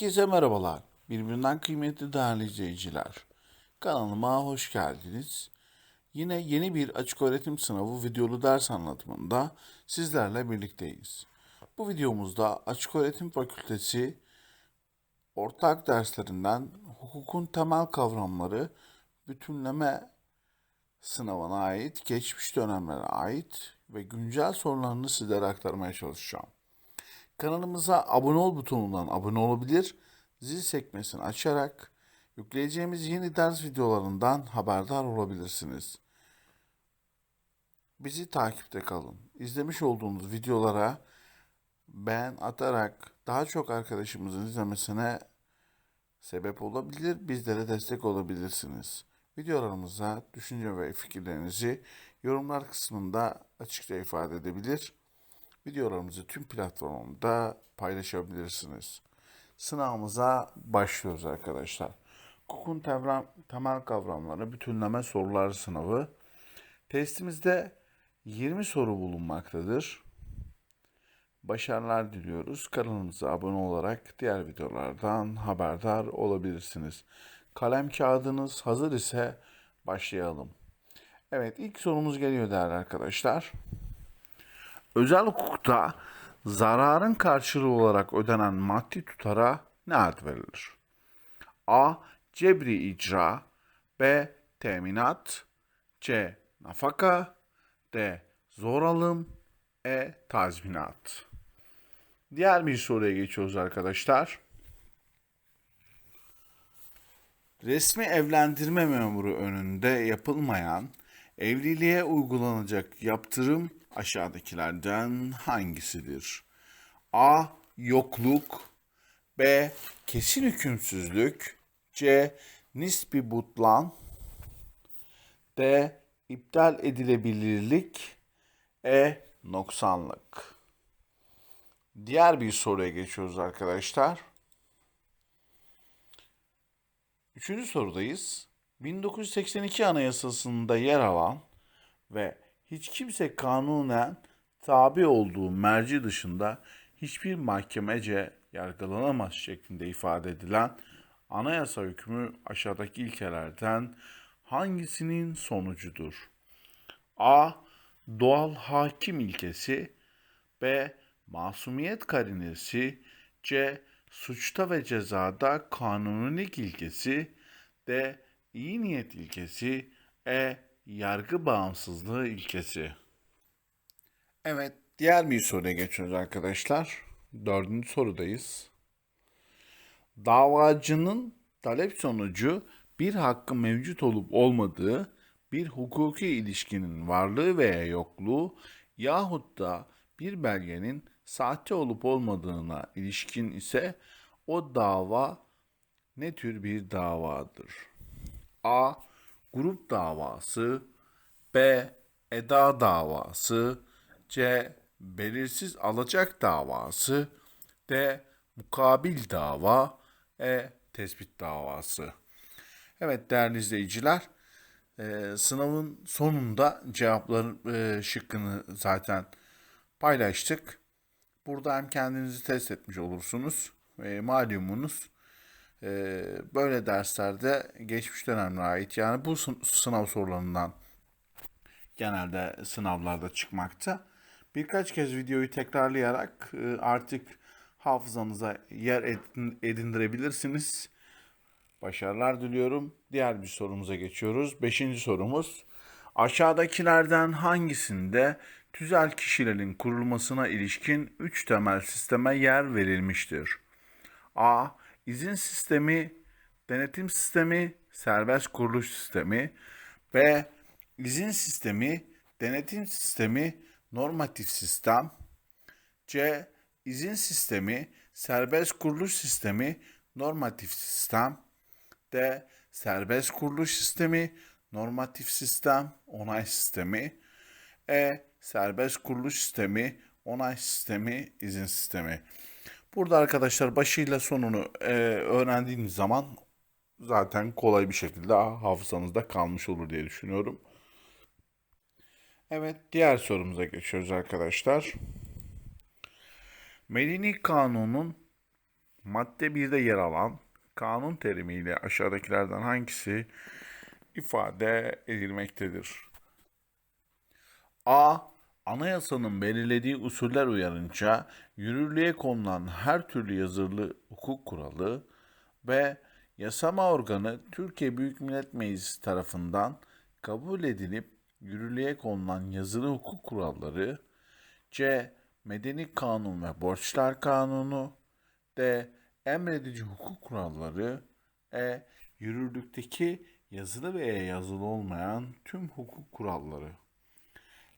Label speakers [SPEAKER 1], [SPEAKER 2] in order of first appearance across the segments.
[SPEAKER 1] Herkese merhabalar. Birbirinden kıymetli değerli izleyiciler. Kanalıma hoş geldiniz. Yine yeni bir açık öğretim sınavı videolu ders anlatımında sizlerle birlikteyiz. Bu videomuzda Açık Öğretim Fakültesi ortak derslerinden hukukun temel kavramları bütünleme sınavına ait, geçmiş dönemlere ait ve güncel sorularını sizlere aktarmaya çalışacağım. Kanalımıza abone ol butonundan abone olabilir, zil sekmesini açarak yükleyeceğimiz yeni ders videolarından haberdar olabilirsiniz. Bizi takipte kalın. İzlemiş olduğunuz videolara beğen atarak daha çok arkadaşımızın izlemesine sebep olabilir, bizlere destek olabilirsiniz. Videolarımıza düşünce ve fikirlerinizi yorumlar kısmında açıkça ifade edebilir. Videolarımızı tüm platformda paylaşabilirsiniz. Sınavımıza başlıyoruz arkadaşlar. Hukukun temel, temel kavramları bütünleme sorular sınavı. Testimizde 20 soru bulunmaktadır. Başarılar diliyoruz. Kanalımıza abone olarak diğer videolardan haberdar olabilirsiniz. Kalem kağıdınız hazır ise başlayalım. Evet ilk sorumuz geliyor değerli arkadaşlar. Özel hukukta zararın karşılığı olarak ödenen maddi tutara ne ad verilir? A. Cebri icra B. Teminat C. Nafaka D. Zor alım E. Tazminat Diğer bir soruya geçiyoruz arkadaşlar. Resmi evlendirme memuru önünde yapılmayan evliliğe uygulanacak yaptırım aşağıdakilerden hangisidir? A. Yokluk B. Kesin hükümsüzlük C. Nispi butlan D. İptal edilebilirlik E. Noksanlık Diğer bir soruya geçiyoruz arkadaşlar. Üçüncü sorudayız. 1982 Anayasası'nda yer alan ve hiç kimse kanunen tabi olduğu merci dışında hiçbir mahkemece yargılanamaz şeklinde ifade edilen anayasa hükmü aşağıdaki ilkelerden hangisinin sonucudur? A. Doğal hakim ilkesi B. Masumiyet karinesi C. Suçta ve cezada kanunilik ilkesi D. İyi niyet ilkesi E. Yargı bağımsızlığı ilkesi Evet, diğer bir soruya geçiyoruz arkadaşlar. Dördüncü sorudayız. Davacının talep sonucu bir hakkın mevcut olup olmadığı, bir hukuki ilişkinin varlığı veya yokluğu yahut da bir belgenin sahte olup olmadığına ilişkin ise o dava ne tür bir davadır? A. Grup davası B. Eda davası C. Belirsiz alacak davası D. Mukabil dava E. Tespit davası Evet değerli izleyiciler e, sınavın sonunda cevapların e, şıkkını zaten paylaştık. Burada hem kendinizi test etmiş olursunuz. E, malumunuz e, böyle derslerde geçmiş dönemlere ait yani bu sınav sorularından genelde sınavlarda çıkmakta. Birkaç kez videoyu tekrarlayarak e, artık hafızanıza yer edin, edindirebilirsiniz. Başarılar diliyorum. Diğer bir sorumuza geçiyoruz. Beşinci sorumuz. Aşağıdakilerden hangisinde tüzel kişilerin kurulmasına ilişkin üç temel sisteme yer verilmiştir? A. İzin sistemi, denetim sistemi, serbest kuruluş sistemi. B. İzin sistemi, denetim sistemi, normatif sistem. C. İzin sistemi, serbest kuruluş sistemi, normatif sistem. D. Serbest kuruluş sistemi, normatif sistem, onay sistemi. E. Serbest kuruluş sistemi, onay sistemi, izin sistemi. Burada arkadaşlar başıyla sonunu e, öğrendiğiniz zaman zaten kolay bir şekilde hafızanızda kalmış olur diye düşünüyorum. Evet diğer sorumuza geçiyoruz arkadaşlar. Medeni Kanun'un madde 1'de yer alan kanun terimiyle aşağıdakilerden hangisi ifade edilmektedir? A. Anayasanın belirlediği usuller uyarınca yürürlüğe konulan her türlü yazılı hukuk kuralı B. Yasama organı Türkiye Büyük Millet Meclisi tarafından kabul edilip yürürlüğe konulan yazılı hukuk kuralları C. Medeni Kanun ve Borçlar Kanunu D. Emredici hukuk kuralları E. Yürürlükteki yazılı veya yazılı olmayan tüm hukuk kuralları.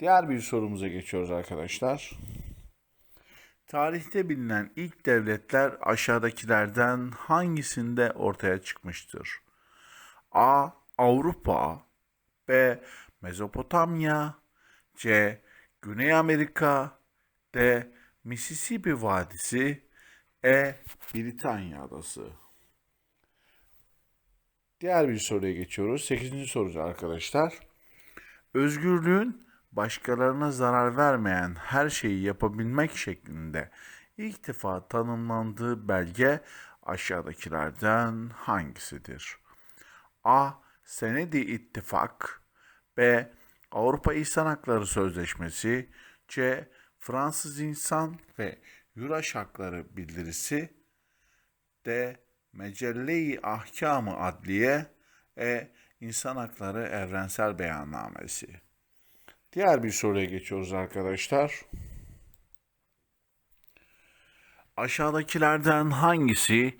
[SPEAKER 1] Diğer bir sorumuza geçiyoruz arkadaşlar. Tarihte bilinen ilk devletler aşağıdakilerden hangisinde ortaya çıkmıştır? A. Avrupa B. Mezopotamya C. Güney Amerika D. Mississippi Vadisi E. Britanya Adası Diğer bir soruya geçiyoruz. 8. soru arkadaşlar. Özgürlüğün başkalarına zarar vermeyen her şeyi yapabilmek şeklinde ilk defa tanımlandığı belge aşağıdakilerden hangisidir? A. Senedi İttifak B. Avrupa İnsan Hakları Sözleşmesi C. Fransız İnsan ve Yuraş Hakları Bildirisi D. Mecelle-i Ahkam-ı Adliye E. İnsan Hakları Evrensel Beyannamesi Diğer bir soruya geçiyoruz arkadaşlar. Aşağıdakilerden hangisi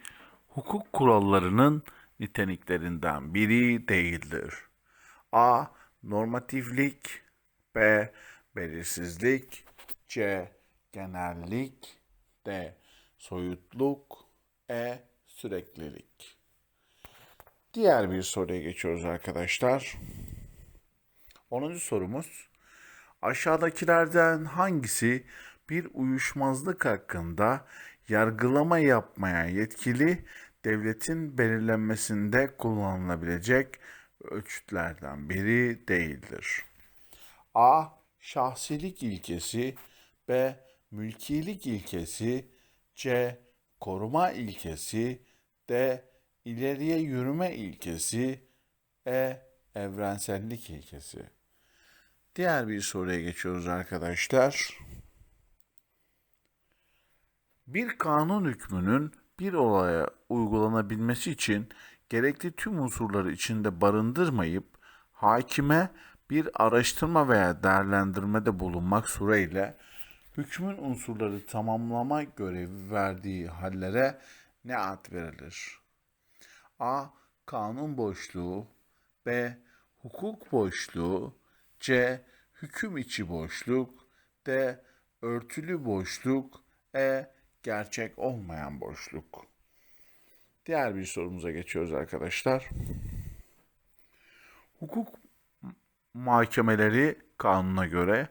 [SPEAKER 1] hukuk kurallarının niteliklerinden biri değildir? A. Normatiflik B. Belirsizlik C. Genellik D. Soyutluk E. Süreklilik Diğer bir soruya geçiyoruz arkadaşlar. 10. sorumuz. Aşağıdakilerden hangisi bir uyuşmazlık hakkında yargılama yapmaya yetkili devletin belirlenmesinde kullanılabilecek ölçütlerden biri değildir? A. Şahsilik ilkesi B. Mülkilik ilkesi C. Koruma ilkesi D. ileriye yürüme ilkesi E. Evrensellik ilkesi Diğer bir soruya geçiyoruz arkadaşlar. Bir kanun hükmünün bir olaya uygulanabilmesi için gerekli tüm unsurları içinde barındırmayıp hakime bir araştırma veya değerlendirmede bulunmak sureyle hükmün unsurları tamamlama görevi verdiği hallere ne ad verilir? A. Kanun boşluğu B. Hukuk boşluğu C. Hüküm içi boşluk D. Örtülü boşluk E. Gerçek olmayan boşluk. Diğer bir sorumuza geçiyoruz arkadaşlar. Hukuk mahkemeleri kanuna göre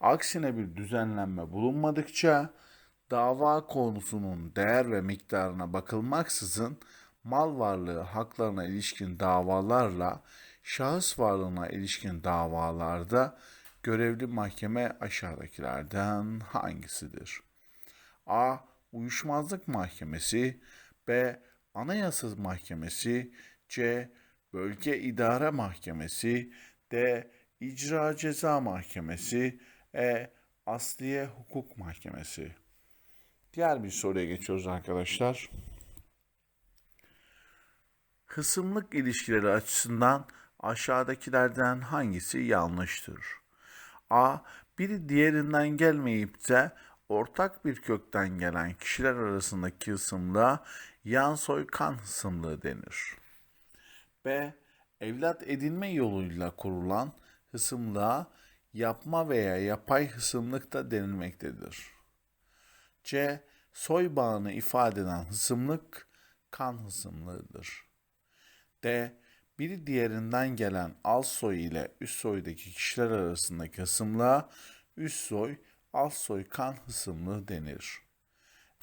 [SPEAKER 1] aksine bir düzenlenme bulunmadıkça dava konusunun değer ve miktarına bakılmaksızın mal varlığı haklarına ilişkin davalarla şahıs varlığına ilişkin davalarda görevli mahkeme aşağıdakilerden hangisidir? A. Uyuşmazlık Mahkemesi B. Anayasa Mahkemesi C. Bölge İdare Mahkemesi D. İcra Ceza Mahkemesi E. Asliye Hukuk Mahkemesi Diğer bir soruya geçiyoruz arkadaşlar. Hısımlık ilişkileri açısından aşağıdakilerden hangisi yanlıştır? A. Biri diğerinden gelmeyip de ortak bir kökten gelen kişiler arasındaki hısımlığa yan soy kan hısımlığı denir. B. Evlat edinme yoluyla kurulan hısımlığa yapma veya yapay hısımlık da denilmektedir. C. Soy bağını ifade eden hısımlık kan hısımlığıdır. D biri diğerinden gelen alt soy ile üst soydaki kişiler arasındaki hısımlığa üst soy, alt soy kan hısımlığı denir.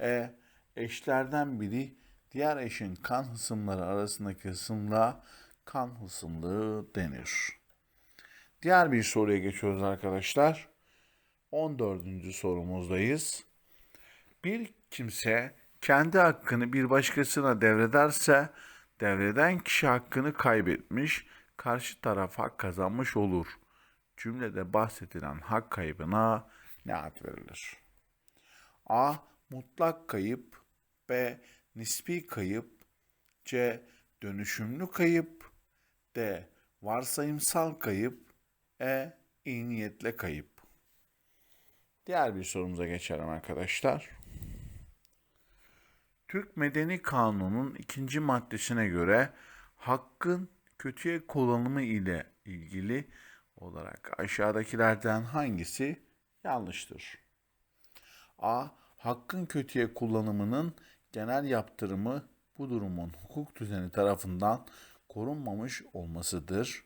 [SPEAKER 1] E. Eşlerden biri diğer eşin kan hısımları arasındaki hısımlığa kan hısımlığı denir. Diğer bir soruya geçiyoruz arkadaşlar. 14. sorumuzdayız. Bir kimse kendi hakkını bir başkasına devrederse devreden kişi hakkını kaybetmiş, karşı taraf hak kazanmış olur. Cümlede bahsedilen hak kaybına ne ad verilir? A. Mutlak kayıp B. Nispi kayıp C. Dönüşümlü kayıp D. Varsayımsal kayıp E. İyi niyetle kayıp Diğer bir sorumuza geçelim arkadaşlar. Türk Medeni Kanunu'nun ikinci maddesine göre hakkın kötüye kullanımı ile ilgili olarak aşağıdakilerden hangisi yanlıştır? A. Hakkın kötüye kullanımının genel yaptırımı bu durumun hukuk düzeni tarafından korunmamış olmasıdır.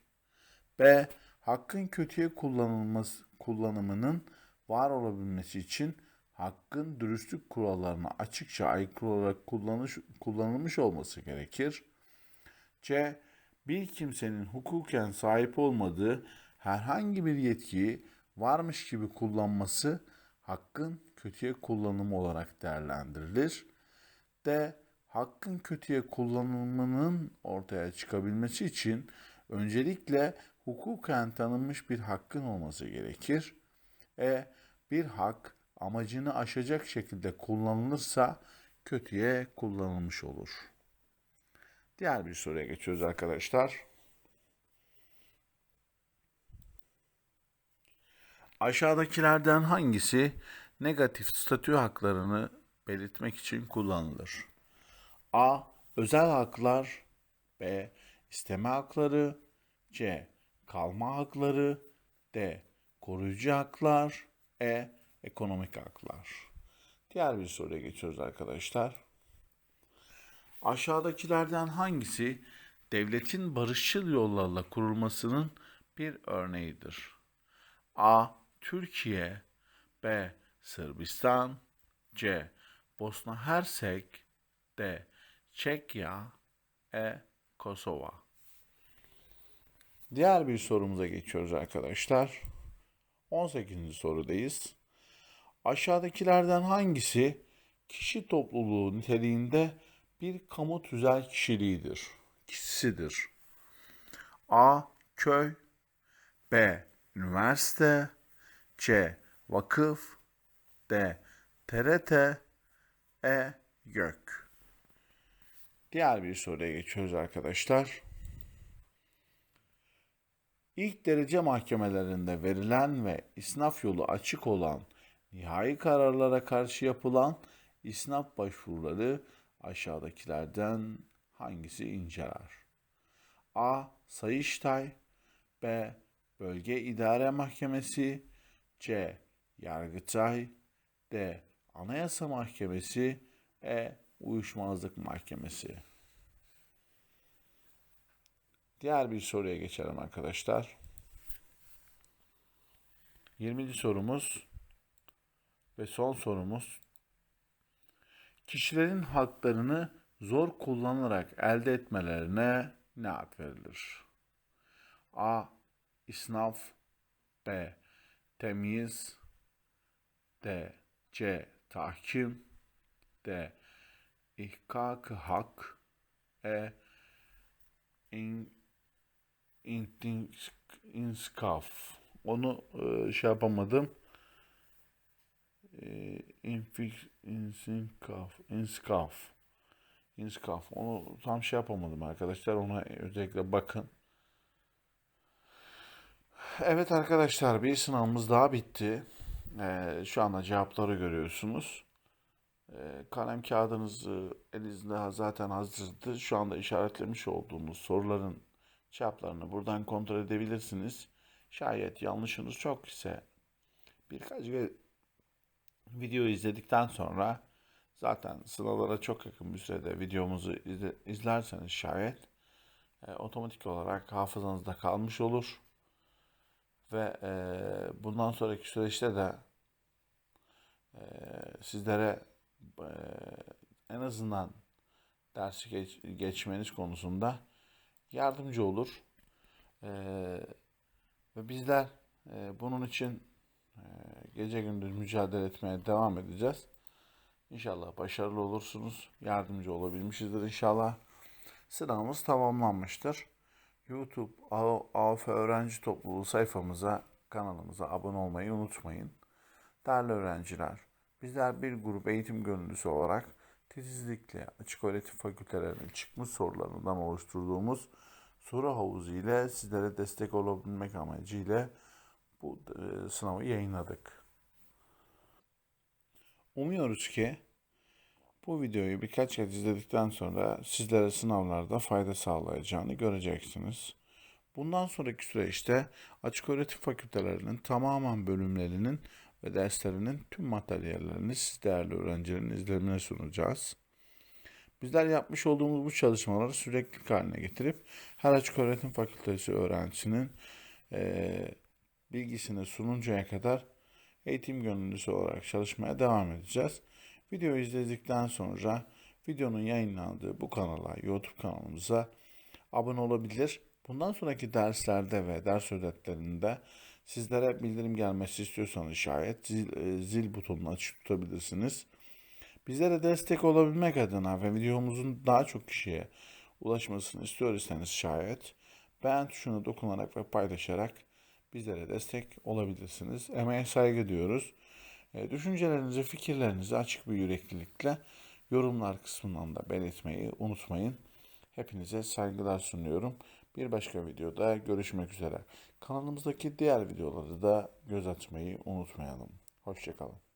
[SPEAKER 1] B. Hakkın kötüye kullanılması, kullanımının var olabilmesi için hakkın dürüstlük kurallarına açıkça aykırı olarak kullanış, kullanılmış olması gerekir. C. Bir kimsenin hukuken sahip olmadığı herhangi bir yetkiyi varmış gibi kullanması hakkın kötüye kullanımı olarak değerlendirilir. D. Hakkın kötüye kullanımının ortaya çıkabilmesi için öncelikle hukuken tanınmış bir hakkın olması gerekir. E. Bir hak amacını aşacak şekilde kullanılırsa kötüye kullanılmış olur. Diğer bir soruya geçiyoruz arkadaşlar. Aşağıdakilerden hangisi negatif statü haklarını belirtmek için kullanılır? A. Özel haklar B. İsteme hakları C. Kalma hakları D. Koruyucu haklar E. Ekonomik haklar Diğer bir soruya geçiyoruz arkadaşlar. Aşağıdakilerden hangisi devletin barışçıl yollarla kurulmasının bir örneğidir? A. Türkiye B. Sırbistan C. Bosna Hersek D. Çekya E. Kosova Diğer bir sorumuza geçiyoruz arkadaşlar. 18. sorudayız. Aşağıdakilerden hangisi kişi topluluğu niteliğinde bir kamu tüzel kişiliğidir? Kişisidir. A. Köy B. Üniversite C. Vakıf D. TRT E. Gök Diğer bir soruya geçiyoruz arkadaşlar. İlk derece mahkemelerinde verilen ve isnaf yolu açık olan nihai kararlara karşı yapılan isnaf başvuruları aşağıdakilerden hangisi inceler? A. Sayıştay B. Bölge İdare Mahkemesi C. Yargıtay D. Anayasa Mahkemesi E. Uyuşmazlık Mahkemesi Diğer bir soruya geçelim arkadaşlar. 20. sorumuz ve son sorumuz. Kişilerin haklarını zor kullanarak elde etmelerine ne ad verilir? A. İsnaf B. Temyiz D. C. Tahkim D. İhkak hak E. İn, inskaf. Onu e, şey yapamadım. E, infik, inskaf. Inskaf. Inskaf. Onu tam şey yapamadım arkadaşlar. Ona özellikle bakın. Evet arkadaşlar bir sınavımız daha bitti. Ee, şu anda cevapları görüyorsunuz. Ee, kalem kağıdınız elinizde zaten hazırdı. Şu anda işaretlemiş olduğumuz soruların cevaplarını buradan kontrol edebilirsiniz. Şayet yanlışınız çok ise birkaç video izledikten sonra zaten sınavlara çok yakın bir sürede videomuzu izle, izlerseniz şayet e, otomatik olarak hafızanızda kalmış olur ve e, bundan sonraki süreçte de e, sizlere e, en azından dersi geç, geçmeniz konusunda yardımcı olur. E, ve bizler e, bunun için gece gündüz mücadele etmeye devam edeceğiz. İnşallah başarılı olursunuz. Yardımcı olabilmişizdir inşallah. Sınavımız tamamlanmıştır. YouTube AF Öğrenci Topluluğu sayfamıza, kanalımıza abone olmayı unutmayın. Değerli öğrenciler, bizler bir grup eğitim gönüllüsü olarak titizlikle açık öğretim fakültelerinin çıkmış sorularından oluşturduğumuz soru havuzu ile sizlere destek olabilmek amacıyla bu e, sınavı yayınladık. Umuyoruz ki bu videoyu birkaç kez izledikten sonra sizlere sınavlarda fayda sağlayacağını göreceksiniz. Bundan sonraki süreçte açık öğretim fakültelerinin tamamen bölümlerinin ve derslerinin tüm materyallerini siz değerli öğrencilerin izlemine sunacağız. Bizler yapmış olduğumuz bu çalışmaları sürekli haline getirip her açık öğretim fakültesi öğrencisinin eee, bilgisini sununcaya kadar eğitim gönüllüsü olarak çalışmaya devam edeceğiz. Videoyu izledikten sonra videonun yayınlandığı bu kanala, YouTube kanalımıza abone olabilir. Bundan sonraki derslerde ve ders özetlerinde sizlere bildirim gelmesi istiyorsanız şayet zil, e, zil butonunu açık tutabilirsiniz. Bizlere destek olabilmek adına ve videomuzun daha çok kişiye ulaşmasını istiyorsanız şayet beğen tuşuna dokunarak ve paylaşarak bizlere destek olabilirsiniz. Emeğe saygı diyoruz. E, Düşüncelerinizi, fikirlerinizi açık bir yüreklilikle yorumlar kısmından da belirtmeyi unutmayın. Hepinize saygılar sunuyorum. Bir başka videoda görüşmek üzere. Kanalımızdaki diğer videoları da göz atmayı unutmayalım. Hoşçakalın.